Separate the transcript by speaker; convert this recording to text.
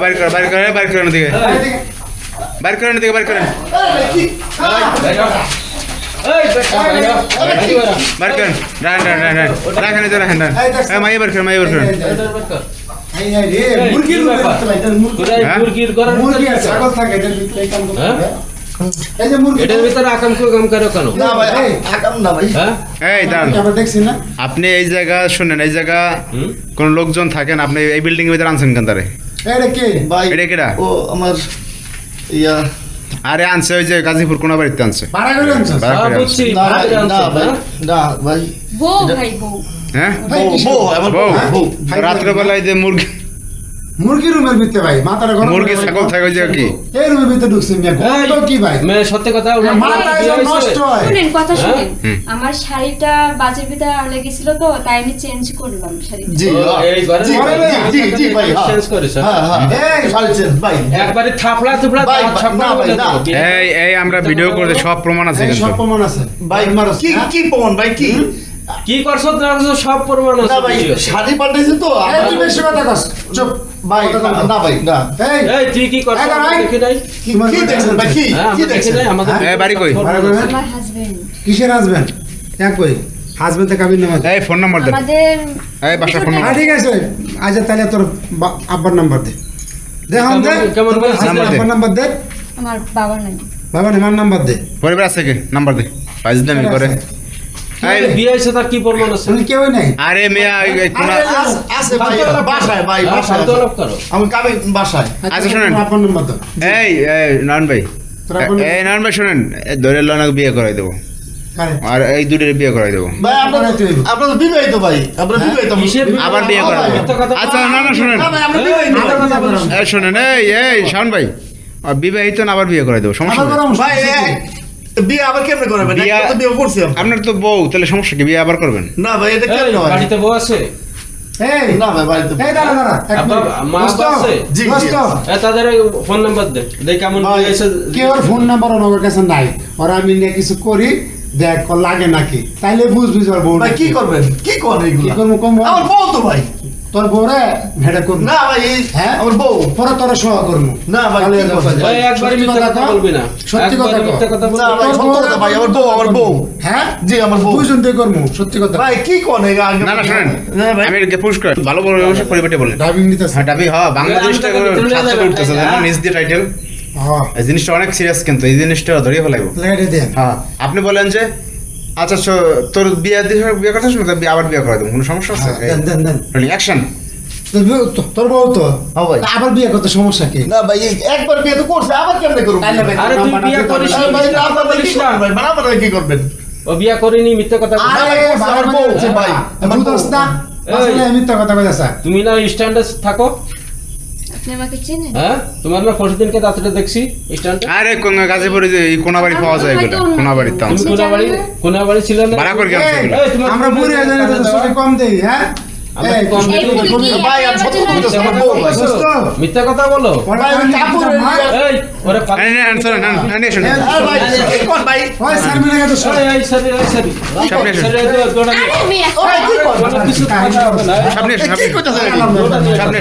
Speaker 1: बार
Speaker 2: कर
Speaker 1: बार कर बार कर
Speaker 2: नदी बार कर नदी बार कर. बार
Speaker 3: कर. राहण राहण राहण राहण
Speaker 2: राहण
Speaker 4: माई बार
Speaker 1: कर माई कर.
Speaker 4: আপনি এই জায়গা শুনেন এই জায়গা কোন লোকজন থাকেন আপনি এই বিল্ডিং এর ভিতরে আনছেন কেন তারে?
Speaker 1: এটা কে?
Speaker 3: ভাই
Speaker 4: এটা কেডা?
Speaker 3: ও আমার ইয়া
Speaker 4: আরে আনছে ওই যে গাজীপুর কোন বাড়িতে আনছে?
Speaker 1: ভাড়া করে আনছিস
Speaker 4: ভাড়া করে
Speaker 2: বুঝছি
Speaker 3: না ভাই না ভাই? না ভাই।
Speaker 5: বউ ভাই বউ।
Speaker 4: হ্যাঁ?
Speaker 3: বউ, বউ আমার
Speaker 4: বউ
Speaker 3: বউ বউ।
Speaker 4: রাত্রেবেলায় যে মুরগি
Speaker 1: মুরগি রুমের ভিতরে ভাই মাথাটা গরম
Speaker 4: মুরগি ছাগল থাকে যে কি?
Speaker 1: এই রুমের ভিতরে ঢুকছে মিয়া গন্ধ কি ভাই?
Speaker 2: মেয়ে সত্যি কথা ওনার
Speaker 1: মাথা? নষ্ট হয়।
Speaker 5: শুনেন কথা শুনেন। আমার শাড়িটা বাজের ভিতরে গেছিল তো তাই আমি চেঞ্জ করলাম শাড়িটা।
Speaker 3: জি
Speaker 2: ও,
Speaker 3: জি জি, ভাই হ্যাঁ।
Speaker 2: চেঞ্জ করেছে?
Speaker 3: হ্যাঁ হ্যাঁ।
Speaker 1: এই,
Speaker 3: শাড়ি চেঞ্জ ভাই।
Speaker 2: একবারে থাপড়া থুপড়া
Speaker 3: ভাই,
Speaker 2: দাঁত
Speaker 3: ভাই, না।
Speaker 4: এই এই আমরা ভিডিও করতে সব প্রমাণ আছে কিন্তু।
Speaker 1: সব প্রমাণ আছে।
Speaker 3: ভাই
Speaker 1: মারো,
Speaker 3: কি
Speaker 1: হ্যাঁ?
Speaker 3: কি পবন ভাই কি?
Speaker 2: কি করছ? সব প্রমাণ
Speaker 3: না
Speaker 2: আছে
Speaker 3: ভাই শাড়ি পাল্টাইছে তো।
Speaker 1: এই, তুই বেশি কথা কস। চুপ।
Speaker 3: ভাই না ভাই না।
Speaker 1: এই
Speaker 2: এই তুই কি করছ?
Speaker 1: এই
Speaker 2: দেখি নাই
Speaker 3: কি কি দেখছেন ভাই কি?
Speaker 2: হ্যাঁ
Speaker 3: কি দেখছেন?
Speaker 2: নাই আমাদের
Speaker 4: এ, বাড়ি কই?
Speaker 5: আমার হাজবেন্ড
Speaker 1: কিসের হাজবেন্ড এক কই? হাজবেন্ড থেকে কাবিন নামাজ
Speaker 4: এই ফোন নাম্বার দেন
Speaker 5: আমাদের
Speaker 4: এই বাসার ফোন
Speaker 1: হ্যাঁ
Speaker 4: নাম্বার
Speaker 1: ঠিক আছে। আজ তাহলে তোর আব্বার নাম্বার দে। দে হাম দে।
Speaker 2: কেমন-?
Speaker 1: হাজবেন্ড
Speaker 4: নাম্বার দে।
Speaker 1: নাম্বার দে।
Speaker 5: আমার বাবার নাম।
Speaker 1: বাবা আমার নাম্বার দে।
Speaker 4: পরিবার আছে কি? নাম্বার দে। পাঁচ দামি করে এই,
Speaker 2: বিয়ে হয়েছে তার কি প্রমাণ আছে?
Speaker 1: তুমি নাই।
Speaker 4: আরে মেয়া এই- এই কোনা-
Speaker 1: আরে,
Speaker 3: আস- আছে ভাই বাসায় ভাই বাসায়
Speaker 2: ফালতু
Speaker 3: আছে।
Speaker 2: আলাপ করো
Speaker 3: আমি কামে বাসায়।
Speaker 4: আচ্ছা, শোনেন। এই ভাই। এই ভাই শোনেন লনাকে বিয়ে করাই দেবো। আর এই দুটোর বিয়ে করাই দেবো।
Speaker 3: ভাই আপনার
Speaker 1: করাইতে হইব।
Speaker 3: আপনার তো বিবাহিত ভাই। আপনার
Speaker 1: হ্যাঁ?
Speaker 3: বিবাহিত
Speaker 4: আবার বিয়ে
Speaker 2: মিথ্যা কথা
Speaker 4: আচ্ছা না না শোনেন।
Speaker 2: এই।
Speaker 4: এই শোনেন এই এই শাওন ভাই বিবাহিত না আবার বিয়ে করাই দেবো সমস্যা
Speaker 3: বিয়ে আবার কেমনে করবেন?
Speaker 4: বিয়ে-
Speaker 3: করছি
Speaker 4: আপনার তো বউ তাহলে সমস্যা কি? বিয়ে আবার করবেন?
Speaker 3: না ভাই এটা কেমনে হয়?
Speaker 2: বাড়িতে বউ আছে?
Speaker 3: না ভাই বাড়িতে
Speaker 1: এই দাঁড়া দাঁড়া এক
Speaker 2: আব্বা,
Speaker 1: মিনিট।
Speaker 2: মা আছে?
Speaker 3: জি, জি।
Speaker 1: দোস্ত,
Speaker 3: আছে।
Speaker 2: এ, তাদের ফোন নাম্বার দে। দেখ কেমন
Speaker 1: কে ওর ফোন নাম্বার ওর কাছে নাই। ওরা আমি নিয়ে কিছু করি দেখ লাগে নাকি। তাইলে বুঝবি বউ
Speaker 3: ভাই কি করবেন? কি করেন
Speaker 1: কি করব কম
Speaker 3: আমার বউ তো ভাই।
Speaker 1: তোর বউরে ভেড়ে করব।
Speaker 3: না ভাই এই
Speaker 1: হ্যাঁ?
Speaker 3: আমার বউ।
Speaker 1: পরে তোর সহ করব।
Speaker 3: না ভাই।
Speaker 2: ভাই একবারে মিথ্যা কথা বলবি না।
Speaker 1: সত্যি কথা
Speaker 2: মিথ্যা কথা বলবি
Speaker 3: না। ভাই সত্য কথা ভাই আমার বউ আমার বউ।
Speaker 1: হ্যাঁ?
Speaker 3: জি আমার বউ।
Speaker 1: বুঝুন তুই করব সত্যি কথা।
Speaker 3: ভাই কি আগে
Speaker 4: না না শোনেন।
Speaker 3: না ভাই।
Speaker 4: আমি এটাকে পুশ করে ভালো বড় পরিবারটা বলেন
Speaker 1: ড্রাইভিং নিতেছে
Speaker 4: হ্যাঁ ডাবি হ্যাঁ বাংলাদেশটা
Speaker 2: আমি
Speaker 4: ছাত্র উঠতেছে
Speaker 2: হ্যাঁ।
Speaker 4: জানো নিজ দিয়ে টাইটেল
Speaker 1: হ্যাঁ।
Speaker 4: এই জিনিসটা অনেক সিরিয়াস কিন্তু এই জিনিসটা ধরিয়ে ফেলাইবো। হ্যাঁ আপনি বলেন যে আচ্ছা তোর বিয়ে দিয়ে বিয়ে করতে শুনে আবার বিয়ে করে দেবো কোনো সমস্যা আছে?
Speaker 1: দেন দেন দেন।
Speaker 4: অ্যাকশন
Speaker 1: তোর বউ- তো-
Speaker 3: হ্যাঁ ভাই।
Speaker 1: আবার বিয়ে করতে সমস্যা কি?
Speaker 3: না ভাই একবার বিয়ে তো করছে আবার কেমনে করব?
Speaker 1: তাইলে ভাই,
Speaker 2: আরে তুই বিয়ে করিস
Speaker 3: ভাই আপনারা
Speaker 2: বলিস
Speaker 3: কি
Speaker 2: না।
Speaker 3: করবেন ভাই মানে আপনারা কি করবেন?
Speaker 2: ও বিয়ে করিনি মিথ্যা কথা
Speaker 1: আরে
Speaker 3: আমার বউ।
Speaker 1: বউ
Speaker 3: হচ্ছে ভাই, আমার
Speaker 1: বুঝছ না? আসলে মিথ্যা কথা কইতাছে
Speaker 2: তুমি না স্ট্যান্ডে থাকো। হ্যাঁ? তোমার না পরশু দিনকে রাত্রে দেখছি
Speaker 4: আরে কোন গাজীপুরে যে কোনা বাড়ি পাওয়া যায় এগুলো কোনা বাড়ির দাম
Speaker 2: কোনা বাড়ি কোনা বাড়ি ছিল না?
Speaker 4: ভাড়া করে গেছে
Speaker 1: আমরা বুড়ি হয়ে জানি তো ছুটি কম দেই হ্যাঁ?
Speaker 2: মিথ্যা কথা বলো।
Speaker 1: তো।
Speaker 4: সামনে